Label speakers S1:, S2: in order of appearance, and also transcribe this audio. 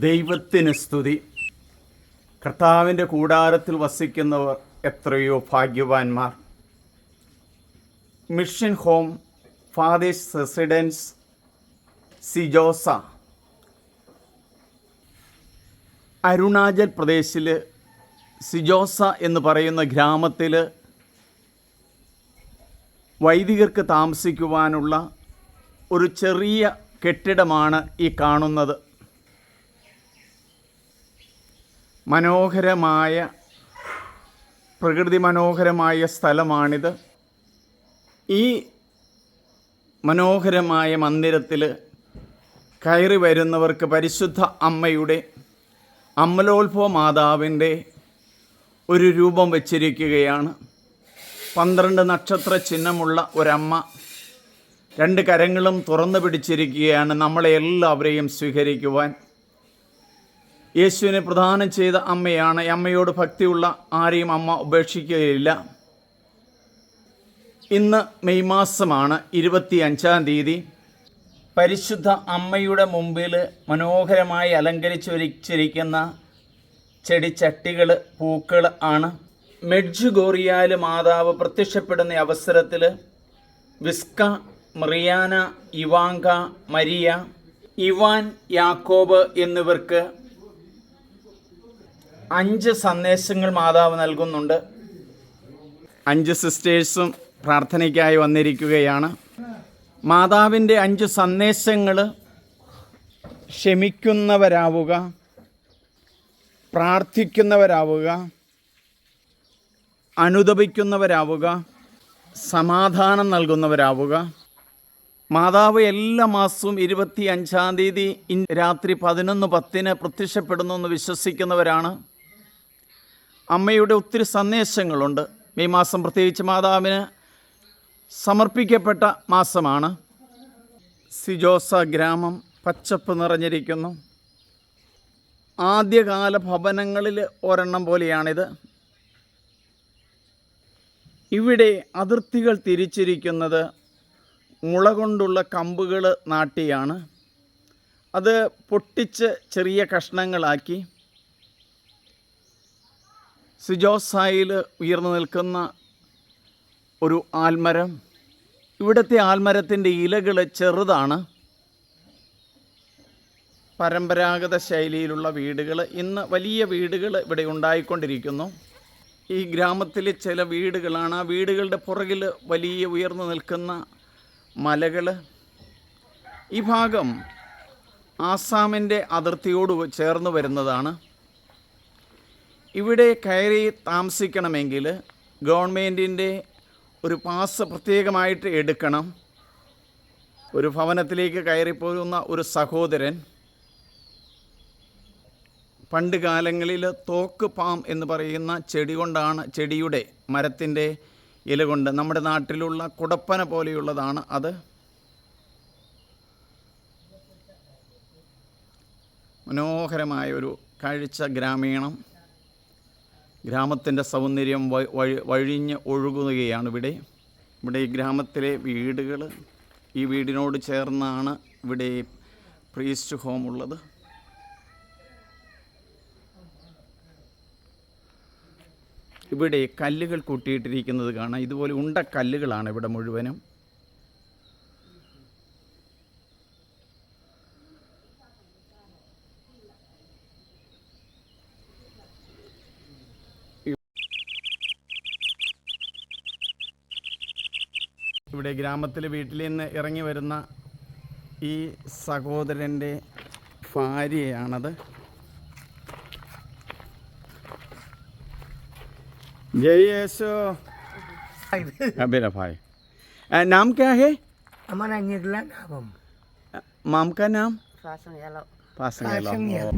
S1: ദൈവത്തിന് സ്തുതി. കർത്താവിന്റെ കൂടാരത്തിൽ വസിക്കുന്നവർ എത്രയോ ഭാഗ്യവാന്മാർ. Mission home fathers residence Seijosa Arunachal പ്രദേശിൽ സിജോസ എന്ന് പറയുന്ന ഗ്രാമത്തിൽ വൈദികർക്ക് താമസിക്കുവാനുള്ള ഒരു ചെറിയ കെട്ടിടമാണ് ഈ കാണുന്നത്. മനോഹരമായ പ്രകൃതി മനോഹരമായ സ്ഥലമാണിത്. ഈ മനോഹരമായ മന്ദിരത്തിൽ കയറി വരുന്നവർക്ക് പരിശുദ്ധ അമ്മയുടെ അമ്മലോത്ഭവ മാതാവിന്റെ ഒരു രൂപം വച്ചിരിക്കുകയാണ്. പന്ത്രണ്ട് നക്ഷത്ര ചിഹ്നമുള്ള ഒരമ്മ രണ്ട് കരങ്ങളും തുറന്നു പിടിച്ചിരിക്കുകയാണ് നമ്മളെ എല്ലാവരെയും സ്വീകരിക്കുവാൻ. യേശുവിനെ പ്രദാനം ചെയ്ത അമ്മയാണ്. അമ്മയോട് ഭക്തിയുള്ള ആരെയും അമ്മ ഉപേക്ഷിക്കുകയില്ല. ഇന്ന് മെയ് മാസമാണ് ഇരുപത്തി അഞ്ചാം തീയതി. പരിശുദ്ധ അമ്മയുടെ മുമ്പിൽ മനോഹരമായി അലങ്കരിച്ചൊരിച്ചിരിക്കുന്ന ചെടിച്ചട്ടികൾ പൂക്കൾ ആണ്. മെഡ്ജുഗോറിയാൽ മാതാവ് പ്രത്യക്ഷപ്പെടുന്ന അവസരത്തിൽ Vicka Mirjana Ivanka Maria Ivan യാക്കോബ് എന്നിവർക്ക് അഞ്ച് സന്ദേശങ്ങൾ മാതാവ് നൽകുന്നുണ്ട്. അഞ്ച് സിസ്റ്റേഴ്സും പ്രാർത്ഥനയ്ക്കായി വന്നിരിക്കുകയാണ്. മാതാവിന്റെ അഞ്ച് സന്ദേശങ്ങൾ ക്ഷമിക്കുന്നവരാവുക പ്രാർത്ഥിക്കുന്നവരാവുക അനുദപിക്കുന്നവരാവുക സമാധാനം നൽകുന്നവരാവുക. മാതാവ് എല്ലാ മാസവും ഇരുപത്തി അഞ്ചാം തീയതി രാത്രി പതിനൊന്ന് പത്തിന് പ്രത്യക്ഷപ്പെടുന്നു എന്ന് വിശ്വസിക്കുന്നവരാണ്. അമ്മയുടെ ഒത്തിരി സന്ദേശങ്ങളുണ്ട്. മെയ് മാസം പ്രത്യേകിച്ച് മാതാവിന് സമർപ്പിക്കപ്പെട്ട മാസമാണ്. സിജോസ ഗ്രാമം പച്ചപ്പ് നിറഞ്ഞിരിക്കുന്നു. ആദ്യകാല ഭവനങ്ങളിൽ ഒരെണ്ണം പോലെയാണിത്. ഇവിടെ അതിർത്തികൾ തിരിച്ചിരിക്കുന്നത് മുള കൊണ്ടുള്ള കമ്പുകൾ നാട്ടിയാണ്. അത് പൊട്ടിച്ച് ചെറിയ കഷ്ണങ്ങളാക്കി സിജോസായിൽ ഉയർന്നു നിൽക്കുന്ന ഒരു ആൽമരം. ഇവിടുത്തെ ആൽമരത്തിന്റെ ഇലകൾ ചെറുതാണ്. പരമ്പരാഗത ശൈലിയിലുള്ള വീടുകൾ. ഇന്ന് വലിയ വീടുകൾ ഇവിടെ ഉണ്ടായിക്കൊണ്ടിരിക്കുന്നു. ഈ ഗ്രാമത്തിലെ ചില വീടുകളാണ്. ആ വീടുകളുടെ പുറകിൽ വലിയ ഉയർന്നു നിൽക്കുന്ന മലകൾ. ഈ ഭാഗം ആസാമിന്റെ അതിർത്തിയോട് ചേർന്ന് വരുന്നതാണ്. ഇവിടെ കയറി താമസിക്കണമെങ്കിൽ ഗവൺമെന്റിന്റെ ഒരു പാസ് പ്രത്യേകമായിട്ട് എടുക്കണം. ഒരു ഭവനത്തിലേക്ക് കയറിപ്പോകുന്ന ഒരു സഹോദരൻ പണ്ട് കാലങ്ങളിൽ തോക്ക് പാം എന്ന് പറയുന്ന ചെടി കൊണ്ടാണ് ചെടിയുടെ മരത്തിന്റെ ഇല കൊണ്ട് നമ്മുടെ നാട്ടിലുള്ള കുടപ്പന പോലെയുള്ളതാണ് അത്. മനോഹരമായ ഒരു കാഴ്ച ഗ്രാമീണം. ഗ്രാമത്തിന്റെ സൗന്ദര്യം വഴിഞ്ഞ് ഒഴുകുകയാണ് ഇവിടെ. ഇവിടെ ഈ ഗ്രാമത്തിലെ വീടുകൾ ഈ വീടിനോട് ചേർന്നാണ് ഇവിടെ പ്രീസ്റ്റ് ഹോം ഉള്ളത്. ഇവിടെ കല്ലുകൾ കൂട്ടിയിട്ടിരിക്കുന്നത് കാണാം. ഇതുപോലെ ഉണ്ട കല്ലുകളാണ് ഇവിടെ മുഴുവനും. ഇവിടെ ഗ്രാമത്തിലെ വീട്ടിൽ നിന്ന് ഇറങ്ങി വരുന്ന ഈ സഹോദരൻ്റെ ഭാര്യയാണത് जय यीशु मेरा भाई अ, नाम क्या है
S2: हमारा निर्ला नाम
S1: माम का नाम
S2: Pasang yellow.
S1: Pasang
S2: Pasang
S1: hello
S2: yellow.